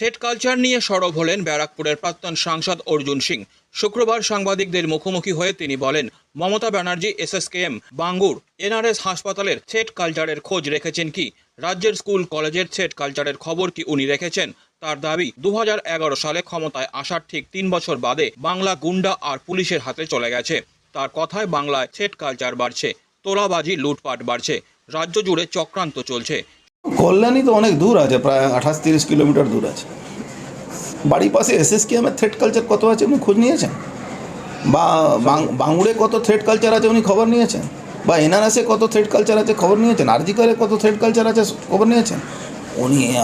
Thread culture নিয়ে সরব হলেন ব্যারাকপুরের প্রাক্তন সাংসদ অর্জুন সিং। শুক্রবার সাংবাদিকদের মুখোমুখি হয়ে তিনি বলেন, মমতা ব্যানার্জি, এসএসকেএম, বাঙ্গুর, এনআরএস হাসপাতালের থ্রেড কালচারের খোঁজ রেখেছেন কি? রাজ্যের স্কুল, কলেজের থ্রেড কালচারের খবর কি উনি রেখেছেন? তার দাবি দু হাজার এগারো সালে ক্ষমতায় আসার ঠিক তিন বছর বাদে বাংলা গুন্ডা আর পুলিশের হাতে চলে গেছে। তার কথায় বাংলায় থ্রেড কালচার বাড়ছে, তোলাবাজি, লুটপাট বাড়ছে, রাজ্য জুড়ে চক্রান্ত চলছে। কল্যাণী তো অনেক দূর আছে, প্রায় আঠাশ তিরিশ কিলোমিটার দূর আছে। বাড়ির পাশে এস এস আমার থ্রেড কালচার কত আছে উনি খোঁজ নিয়েছেন? বা বাং- বাংলায় কত থ্রেড কালচার আছে উনি খবর নিয়েছেন? বা এনআরএসে কত থ্রেড কালচার আছে খবর নিয়েছেন? আরজিকারে কত থ্রেড কালচার আছে খবর নিয়েছেন? উনি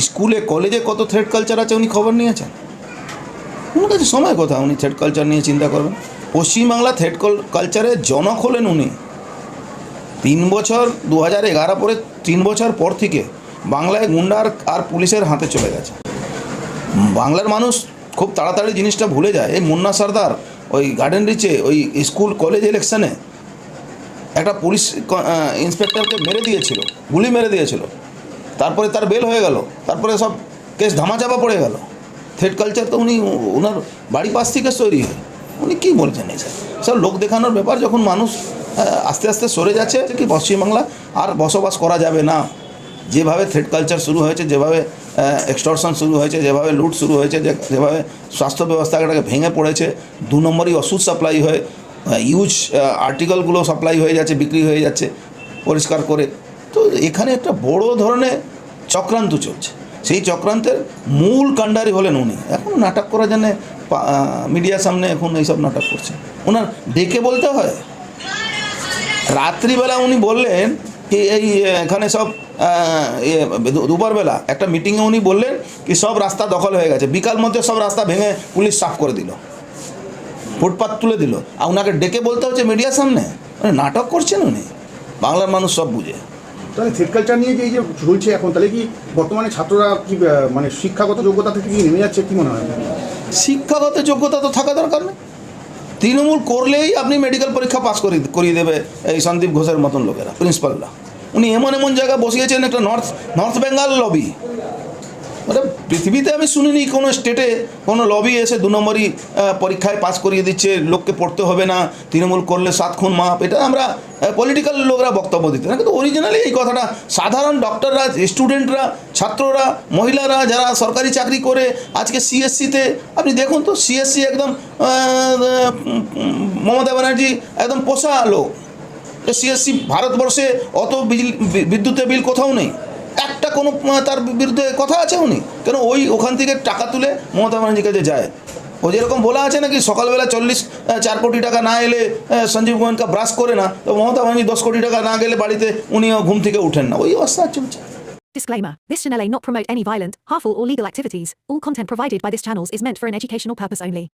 স্কুলে, কলেজে কত থ্রেড কালচার আছে উনি খবর নিয়েছেন? উনি কাছে সময় কথা উনি থ্রেড কালচার নিয়ে চিন্তা করবেন? পশ্চিমবাংলা থ্রেড কালচারের জনক হলেন উনি। তিন বছর দু হাজার এগারো পরে তিন বছর পর থেকে বাংলায় গুন্ডার আর পুলিশের হাতে চলে গেছে। বাংলার মানুষ খুব তাড়াতাড়ি জিনিসটা ভুলে যায়। এই মুন্না সর্দার ওই গার্ডেন রিচে ওই স্কুল কলেজ ইলেকশনে একটা পুলিশ ইন্সপেক্টরকে মেরে দিয়েছিল, গুলি মেরে দিয়েছিল। তারপরে তার বেল হয়ে গেল। তারপরে সব কেস ধামাচাপা পড়ে গেল। থ্রেড কালচার তো উনি ওনার বাড়ি পাশ থেকে তৈরি হয়। উনি কী বলছেন এই স্যার লোক দেখানোর ব্যাপার, যখন মানুষ আস্তে আস্তে সরে যাচ্ছে কি পশ্চিমবাংলা? আর বসবাস করা যাবে না। যেভাবে থ্রেড কালচার শুরু হয়েছে, যেভাবে এক্সটর্শন শুরু হয়েছে, যেভাবে লুট শুরু হয়েছে যেভাবে স্বাস্থ্য ব্যবস্থাটাকে ভেঙে পড়েছে, দু নম্বরই ওষুধ সাপ্লাই হয় ইউজ আর্টিকেলগুলো সাপ্লাই হয়ে যাচ্ছে, বিক্রি হয়ে যাচ্ছে, পরিষ্কার করে। তো এখানে একটা বড় ধরনের চক্রান্ত চলছে। সেই চক্রান্তের মূল কাণ্ডারি হলেন উনি। এখন নাটক করার জন্যে মিডিয়ার সামনে এখন এইসব নাটক করছে। ওনার ডেকে বলতে হয় রাত্রিবেলা উনি বললেন কি এই এখানে সব দুপুরবেলা একটা মিটিংয়ে উনি বললেন কি সব রাস্তা দখল হয়ে গেছে। বিকাল মধ্যে সব রাস্তা ভেঙে পুলিশ সাফ করে দিল। ফুটপাত তুলে দিল। আর ওনাকে ডেকে বলতে হচ্ছে মিডিয়ার সামনে? মানে নাটক করছেন উনি? বাংলার মানুষ সব বুঝে। তাহলে কালচার নিয়ে যে এই যে চলছে এখন তাহলে কি বর্তমানে ছাত্ররা কি মানে শিক্ষাগত যোগ্যতা থেকে কি নেমে যাচ্ছে? কি মনে হয় শিক্ষাগত যোগ্যতা তো থাকা দরকার নেই তৃণমূল করলেই আপনি মেডিকেল পরীক্ষা পাস করে, করিয়ে দেবে এই সন্দীপ ঘোষের মতন লোকেরা প্রিন্সিপালরা উনি এমন এমন জায়গায় বসিয়েছেন, একটা নর্থ নর্থ বেঙ্গল লবি মানে পৃথিবীতে আমি শুনিনি কোনো স্টেটে কোনো লবি এসে দু নম্বরই পরীক্ষায় পাস করিয়ে দিচ্ছে, লোককে পড়তে হবে না, তৃণমূল করলে সাত খুন মাপ, এটা আমরা পলিটিক্যাল লোকরা বক্তব্য দিতে না, কিন্তু অরিজিনালি এই কথাটা, সাধারণ ডক্টররা স্টুডেন্টরা ছাত্ররা, মহিলারা যারা সরকারি চাকরি করে, আজকে সিএসসিতে আপনি দেখুন তো সিএসসি একদম মমতা ব্যানার্জি একদম পোষা লোক। সিএসসি ভারতবর্ষে অত বিদ্যুতের বিল কোথাও নেই। একটা কোনো তার বিরুদ্ধে কথা আছে উনি কেন ওই ওখান থেকে টাকা তুলে মমতা ব্যানার্জির কাছে যায় ও যেরকম বলা আছে নাকি সকালবেলা চল্লিশ চার কোটি টাকা না এলে সঞ্জীব গোয়েঙ্কা ব্রাশ করে না তো মমতা ব্যানার্জি দশ কোটি টাকা না গেলে বাড়িতে উনিও ঘুম থেকে উঠেন না ওই অবস্থা চলছে Disclaimer This channel may not promote any violent, harmful, or legal activities. All content provided by this channel is meant for an educational purpose only.